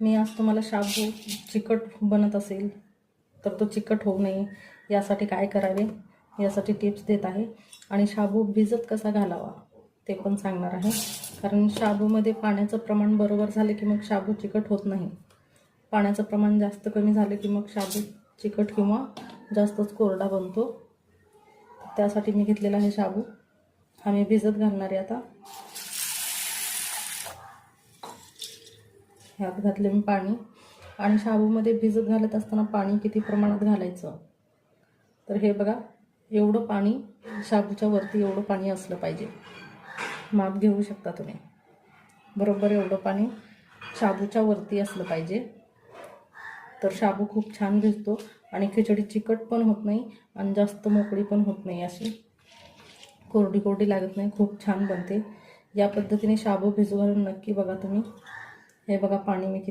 मी आज तुम्हाला शाबू चिकट बनत असेल तर तो चिकट होऊ नये. यासाठी काय करावे? यासाठी टिप्स देत आहे. आणि शाबू भिजत कसा घालावा? ते पण सांगणार आहे. कारण शाबूमध्ये पाण्याचं प्रमाण बरोबर झाले की मग शाबू चिकट होत नाही. पाण्याचं प्रमाण जास्त कमी झालं की मग शाबू चिकट किंवा जास्तच कोरडा बनतो. त्यासाठी मी घेतलेला आहे शाबू. आम्ही भिजत घालणार आहे आता. ह्यात घातले मी पाणी. आणि शाबूमध्ये भिजत घालत असताना पाणी किती प्रमाणात घालायचं? तर हे बघा एवढं पाणी शाबूच्या वरती एवढं पाणी असलं पाहिजे. माप घेऊ शकता तुम्ही. बरोबर एवढं पाणी शाबूच्या वरती असलं पाहिजे. तर शाबू खूप छान भिजतो आणि खिचडी चिकट पण होत नाही आणि जास्त मोकळी पण होत नाही अशी. कोरडी कोरडी लागत नाही खूप छान बनते. या पद्धतीने शाबू भिजू घालून नक्की बघा तुम्ही. हे बघा पाणी मी किती